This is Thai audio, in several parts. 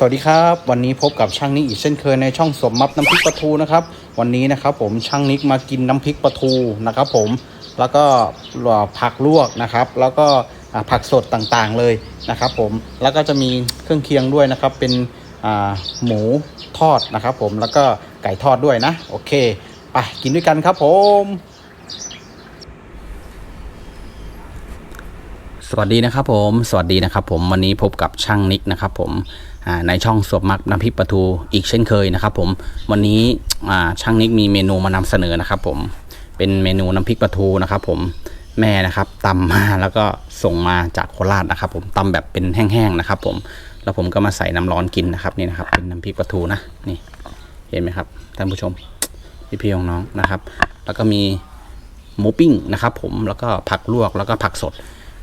สวัสดีครับ วันนี้พบกับช่างนิกอีกเช่นเคยในช่องสมมับน้ำพริกปลาทูนะครับ วันนี้นะครับผมช่างนิกมากินน้ำพริกปลาทูนะครับผมแล้วก็ผักลวกนะครับ แล้วก็ผักสดต่างๆเลยนะครับ ผมแล้วก็จะมีเครื่องเคียงด้วยนะครับ เป็นหมูทอดนะครับ ผมแล้วก็ไก่ทอดด้วยนะ โอเคไปกินด้วยกันครับผมสวัสดีนะครับผม สวัสดีนะครับผม วันนี้พบกับช่างนิกนะครับผม ในช่องสวบมักน้ำพริกปลาทูอีกเช่นเคยนะครับผมวันนี้ช่างนิกมีเมนูมานำเสนอนะครับผมเป็นเมนูน้ำพริกปลาทูนะครับผมแม่นะครับตำมาแล้วก็ส่งมาจากโคราชนะครับผมตำแบบเป็นแห้งๆนะครับผมแล้วผมก็มาใส่น้ำร้อนกินนะครับนี่นะครับเป็นน้ำพริกปลาทูนะนี่เห็นไหมครับท่านผู้ชมพี่ๆของน้องนะครับ แล้วก็มีหมูปิ้งนะครับผมแล้วก็ผักลวกแล้วก็ผักสด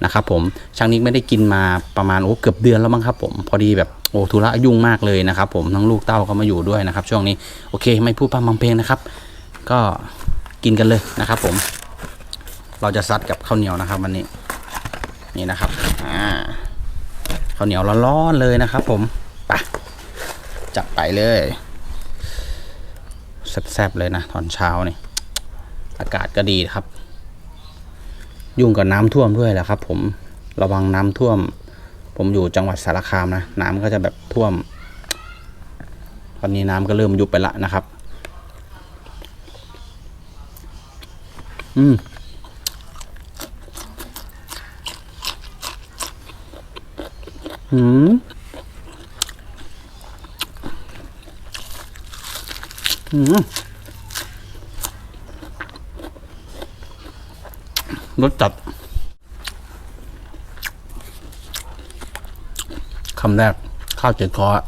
นะครับผมช่างนิกไม่ได้กินมาประมาณโอ้เกือบเดือนแล้วมั้งครับผมพอดีแบบ อ้ธุระยุ่งมากเลยนะครับ ผมทั้งลูกเต้าก็มาอยู่ด้วยนะครับ ช่วงนี้โอเค ไม่พูดพร่ำทำเพลงนะครับ ก็กินกันเลยนะครับ ผม เราจะซัดกับข้าวเหนียวนะครับ วันนี้ นี่นะครับอ่าข้าวเหนียวร้อนๆเลยนะครับ ผมไปจัดไปเลยแซ่บๆเลยนะตอนเช้านี่อากาศก็ดีครับ ยุ่งกับน้ำท่วมด้วยแหละครับ ผมระวังน้ำท่วม ผมอยู่จังหวัดสารคามนะ น้ำก็จะแบบท่วม ตอนนี้น้ำก็เริ่มยุบไปละนะครับ อืมอืมอืมรสจัด คำแรก ข้าวเจ็ดคออะ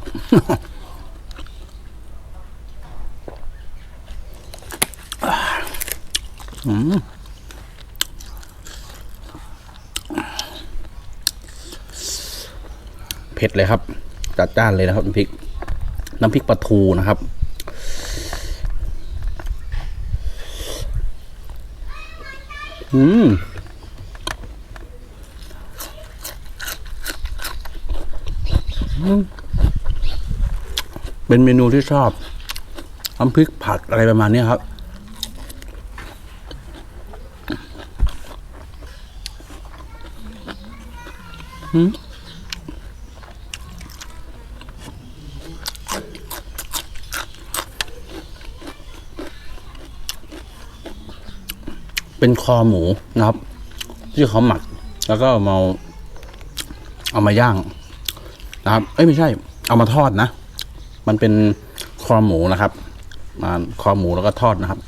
อืมเผ็ดเลยครับ จัดจ้านเลยนะครับน้ำพริก น้ำพริกปลาทูนะครับอืม เป็นเมนูที่ชอบน้ำพริกผัดอะไรประมาณนี้ครับหืมเป็นคอหมูนะครับ ที่เขาหมัก แล้วก็เอามาเอามาย่างนะครับ เอ้ยไม่ใช่ เอามาทอดนะ มันเป็นคอหมูนะครับมาคอหมูแล้วก็ทอดนะครับ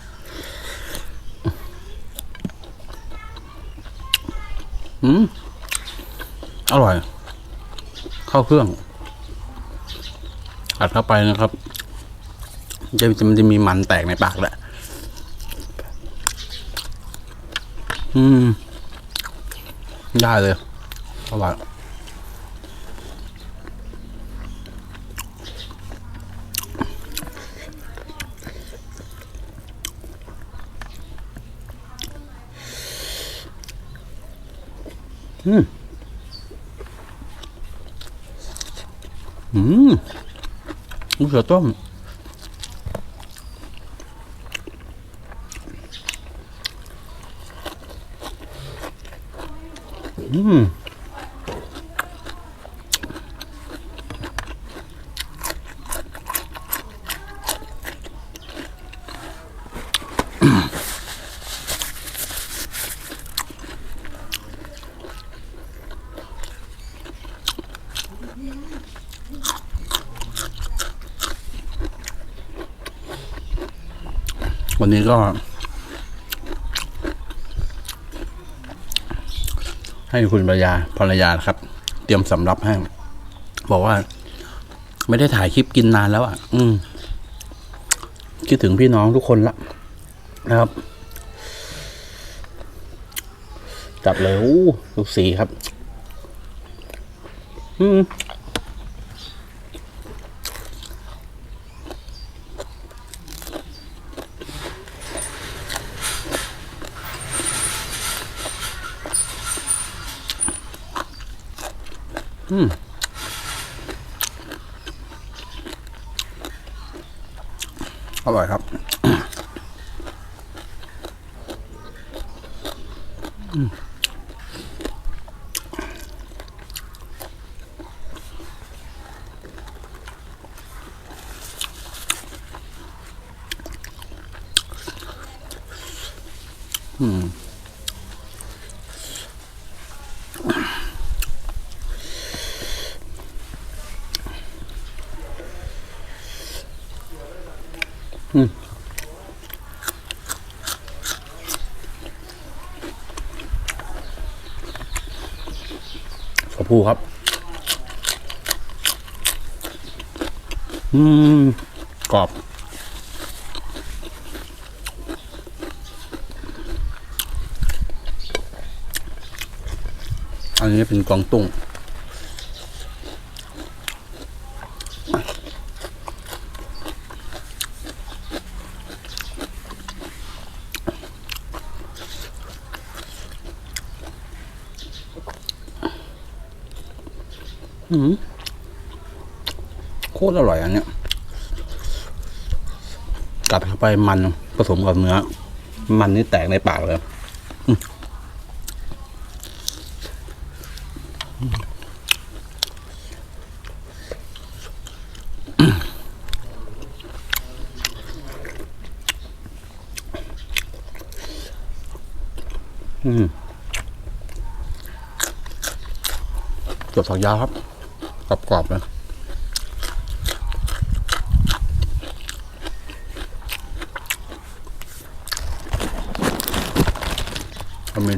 อืม อร่อย เข้าเครื่อง อัดเข้าไปนะครับ จะมันจะมีมันแตกในปากแหละ อืม ได้เลยอร่อย อืมอืมมะเขือต้ม อืม วันนี้ก็ ให้คุณภรรยาภรรยาครับ เตรียมสำรับให้ บอกว่า ไม่ได้ถ่ายคลิปกินนานแล้วอะ อืมคิดถึงพี่น้องทุกคนละนะครับจับเลยอู้ลูกสีครับ อืม อืมอร่อยครับอืม อืมกรอบ อันนี้เป็นกวางตุ้ง โคตรอร่อยอันเนี้ยกัดเข้า ไปมันผสมกับเนื้อ มันนี่แตกในปากเลยอืมอืมเกือบฝักยาครับกรอบๆเลย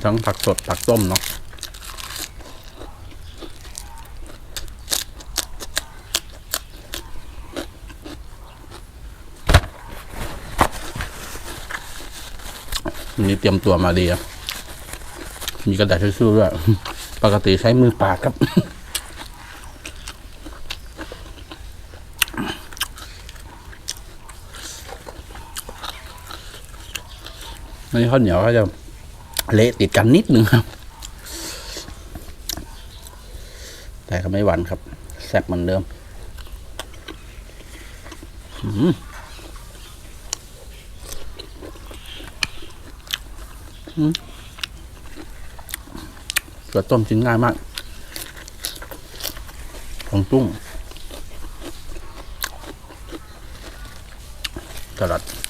ทั้งผักสดผักต้มเนาะวันนี้เตรียมตัวมาดีอะมีกระดาษทิชชู่ด้วย ปกติใช้มือปาดครับไม่ข้าวเหนียวก็จะ เละติดกันนิดนึงครับ แต่ก็ไม่หวานครับ แซ่บเหมือนเดิมอืมอืมเกลือต้มชิ้นง่ายมากของตุ้งสลัด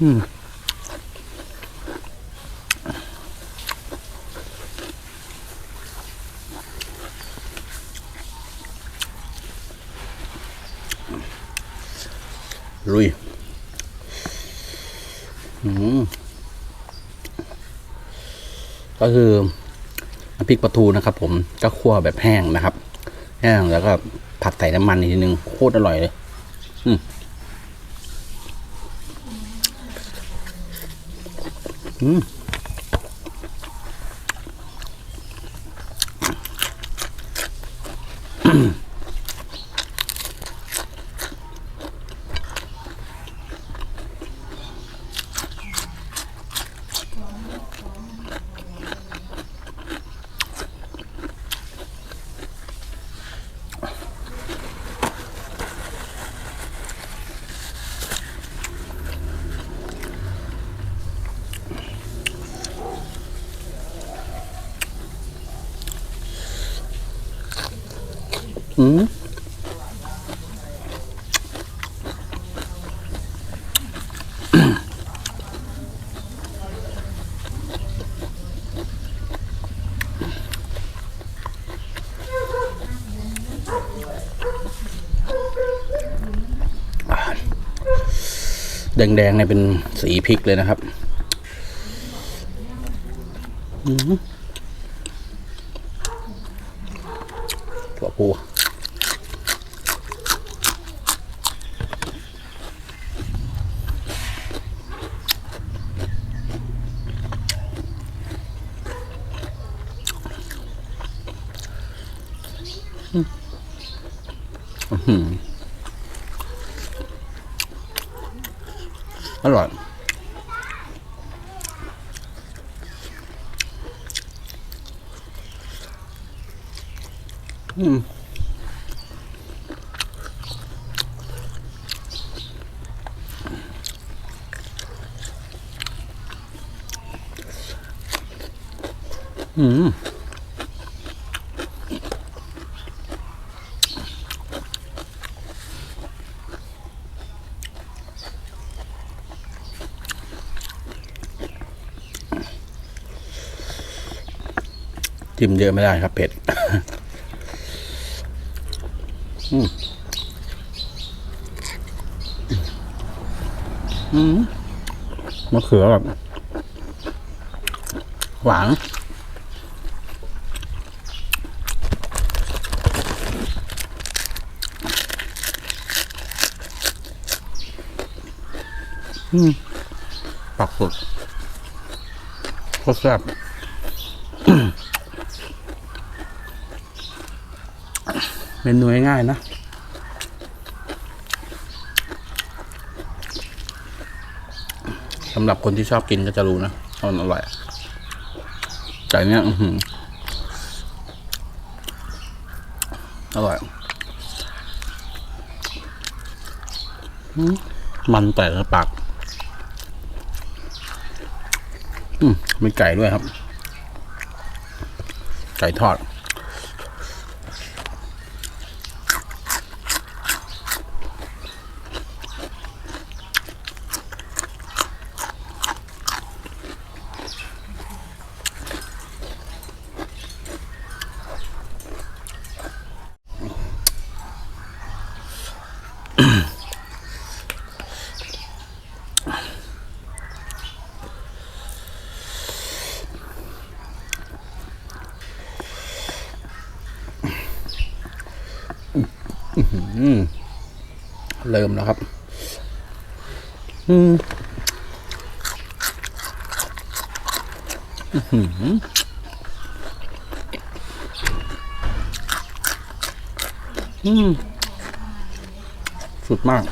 ลุยอืมก็คือน้ำพริกปลาทูนะครับ ผมก็คั่วแบบแห้งนะครับ แห้งแล้วก็ผัดใส่น้ำมันอีกทีนึงโคตรอร่อยเลย อืม อื อืมแดงๆเนี่ยเป็นสีพริกเลยนะครับ อืม All right. Mm. Hmm. hmm. จิ้มเยอะไม่ได้ครับเผ็ดอืมอืมมะเขือแบบหวานอืมปักสุดโคตรแซ่บ เมนูง่ายๆนะสำหรับคนที่ชอบกินก็จะรู้นะมันอร่อยไก่เนี้ยอืออร่อย มันแต่ปาก อืมมีไก่ด้วยครับ ไก่ทอด เริ่มแล้วครับ อืมอืมอืมสุดมาก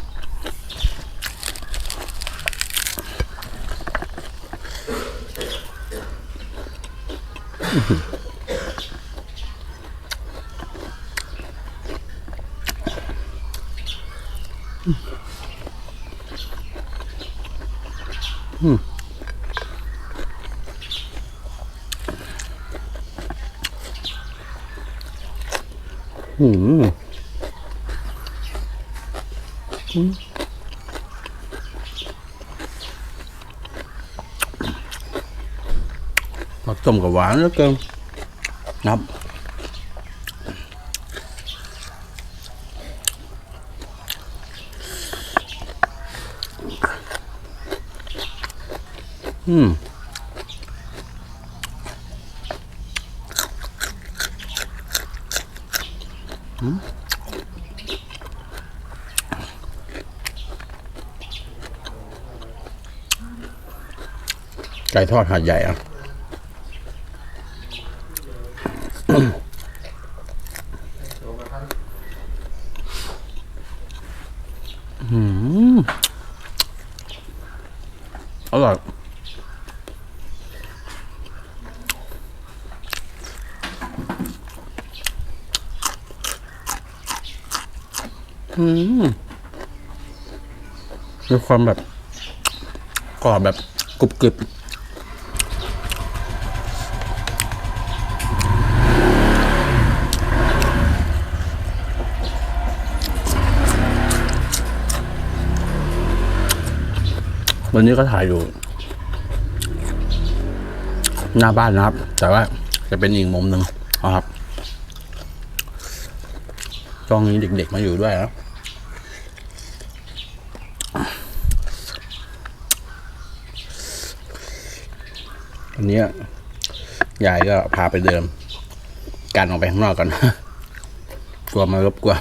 หืมผักต้มกับหวานแล้วเกินนับ อืม ไก่ทอดหาดใหญ่อะอืมอร่อยอืมมีความแบบกรอบแบบกรุบกริบ วันนี้ก็ถ่ายอยู่ หน้าบ้านนะครับ แต่ว่าจะเป็นอีกมุมหนึ่งนะครับช่องนี้เด็กๆมาอยู่ด้วยนะวันนี้ยายก็พาไปเดินการออกไปข้างนอกก่อนกลัวมารบกวน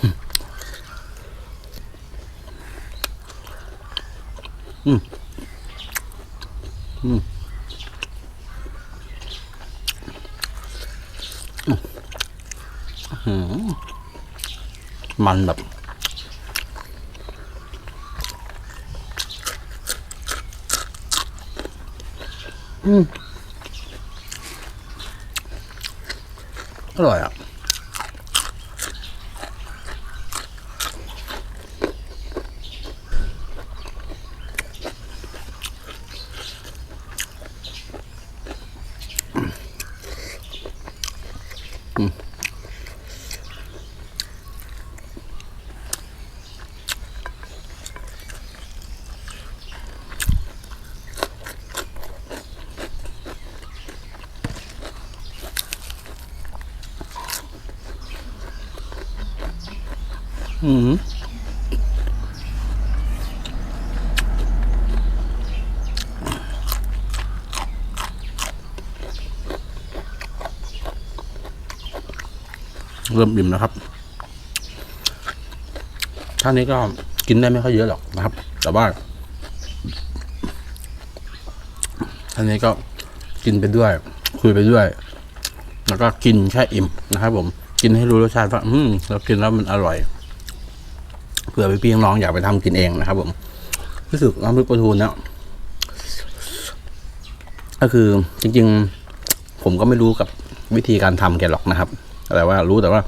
อืมมันแบบอืมอร่อยอะ อืม เริ่มอิ่มแล้วครับท่านี้ก็กินได้ไม่ค่อยเยอะหรอกนะครับ แต่ว่าท่านี้ก็กินไปด้วย คุยไปด้วย แล้วก็กินแค่อิ่มนะครับ ผม กินให้รู้รสชาติว่าอืมเรากินแล้วมันอร่อยเผื่อพี่ๆน้องอยากไปทำกินเองนะครับ ผมรู้สึกน้ำพริกปลาทูเนี่ยก็คือจริง ๆ ผมก็ไม่รู้กับวิธีการทำแกหรอกนะครับ แต่ว่ารู้แต่ว่า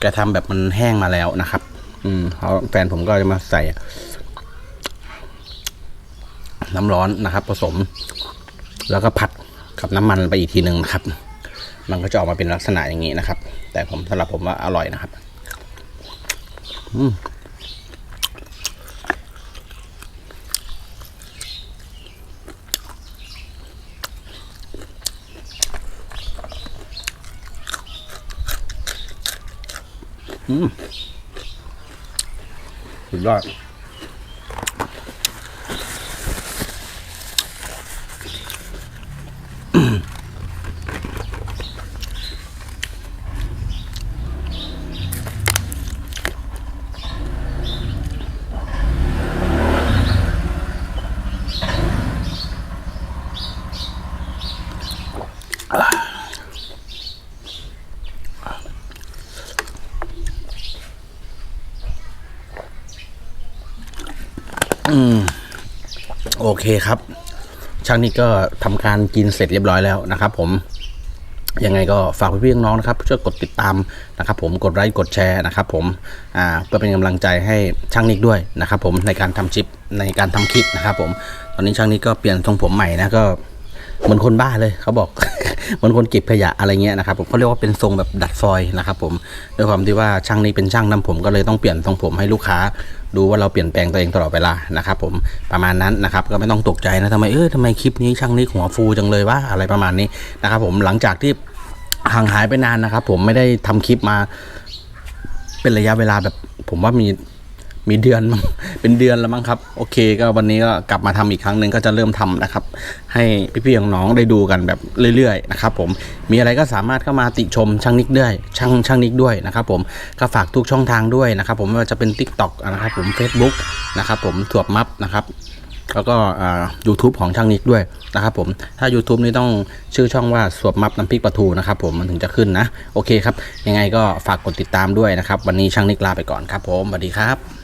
แกทำแบบมันแห้งมาแล้วนะครับ อืมเขาแฟนผมก็จะมาใส่ น้ำร้อนนะครับ ผสม แล้วก็ผัดกับน้ำมันไปอีกทีหนึ่งนะครับ มันก็จะออกมาเป็นลักษณะอย่างนี้นะครับ แต่ผมสำหรับผมว่าอร่อยนะครับ อืม สุดยอด เคครับ ช่างนี่ก็ทำการกินเสร็จเรียบร้อยแล้วนะครับ ผมยังไงก็ฝากพี่ๆน้องนะครับช่วยกดติดตามนะครับ ผมกดไลค์กดแชร์นะครับ ผมอ่าเพื่อเป็นกำลังใจให้ช่างนิกด้วยนะครับ ผมในการทำชิปในการทำคลิปนะครับ ผมตอนนี้ช่างนิกก็เปลี่ยนทรงผมใหม่นะก็เหมือนคนบ้าเลยเขาบอกเหมือนคนเก็บขยะอะไรเงี้ยนะครับผมเขาเรียกว่าเป็นทรงแบบดัดฟอยนะครับ ผมด้วยความที่ว่าช่างนี้เป็นช่างนำผมก็เลยต้องเปลี่ยนทรงผมให้ลูกค้า ดูว่าเราเปลี่ยนแปลงตัวเองตลอดเวลานะครับผมประมาณนั้นนะครับก็ไม่ต้องตกใจนะทำไมเออทำไมคลิปนี้ช่างนี้หัวฟูจังเลยว่าอะไรประมาณนี้นะครับผมหลังจากที่ห่างหายไปนานนะครับ ผมไม่ได้ทำคลิปมาเป็นระยะเวลาแบบผมว่ามี มีเดือนมั้งเป็นเดือนแล้วมั้งครับ โอเคก็วันนี้ก็กลับมาทำอีกครั้งหนึ่งก็จะเริ่มทำนะครับ ให้พี่ๆน้องๆได้ดูกันแบบเรื่อยๆนะครับผมมีอะไรก็สามารถเข้ามาติชมช่างนิกด้วยช่างช่างนิกด้วยนะครับผมก็ฝากทุกช่องทางด้วยนะครับ ผมไม่ว่าจะเป็น Tik t o อกนะครับผม Facebook นะครับผมถวบมับนะครับแล้วก็อ่า YouTube ของช่างนิกด้วยนะครับผมถ้า YouTube นี่ต้องชื่อช่องว่าสวบมับน้ำพริกปลาทูนะครับผมมันถึงจะขึ้นนะ โอเคครับ ยังไงก็ฝากกดติดตามด้วยนะครับ วันนี้ช่างนิกลาไปก่อนครับผมสวัสดีครับ